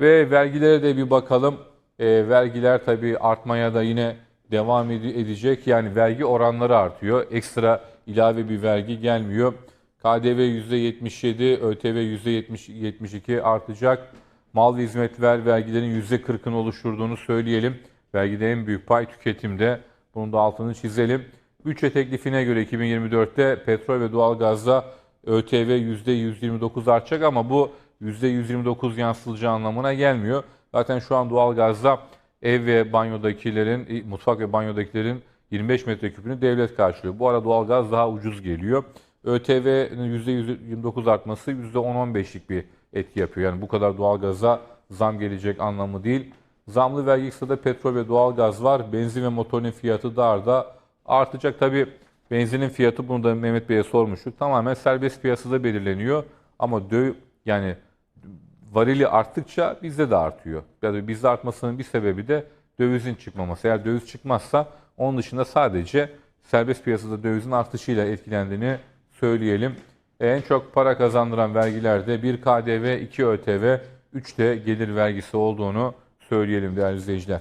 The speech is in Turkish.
Ve vergilere de bir bakalım. E, vergiler tabii artmaya da yine devam ede- edecek. Yani vergi oranları artıyor. Ekstra ilave bir vergi gelmiyor. KDV %77, ÖTV %72 artacak. Mal ve hizmet ver vergilerin %40'ını oluşturduğunu söyleyelim. Vergide en büyük pay tüketimde. Bunun da altını çizelim. Bütçe teklifine göre 2024'te petrol ve doğalgazda ÖTV %129 artacak ama bu %129 yansıtacağı anlamına gelmiyor. Zaten şu an doğalgazda ev ve banyodakilerin, mutfak ve banyodakilerin 25 metreküpünü devlet karşılıyor. Bu ara doğalgaz daha ucuz geliyor. ÖTV'nin %129 artması %10-15'lik bir etki yapıyor. Yani bu kadar doğalgaza zam gelecek anlamı değil. Zamlı vergi kısada petrol ve doğalgaz var. Benzin ve motorun fiyatı da artacak. Tabii benzinin fiyatı bunu da Mehmet Bey'e sormuştuk. Tamamen serbest piyasada belirleniyor. Ama döv yani varili arttıkça bizde de artıyor. Yani bizde artmasının bir sebebi de dövizin çıkmaması. Eğer döviz çıkmazsa onun dışında sadece serbest piyasada dövizin artışıyla etkilendiğini söyleyelim. En çok para kazandıran vergilerde 1 KDV, 2 ÖTV, 3 de gelir vergisi olduğunu söyleyelim değerli izleyiciler.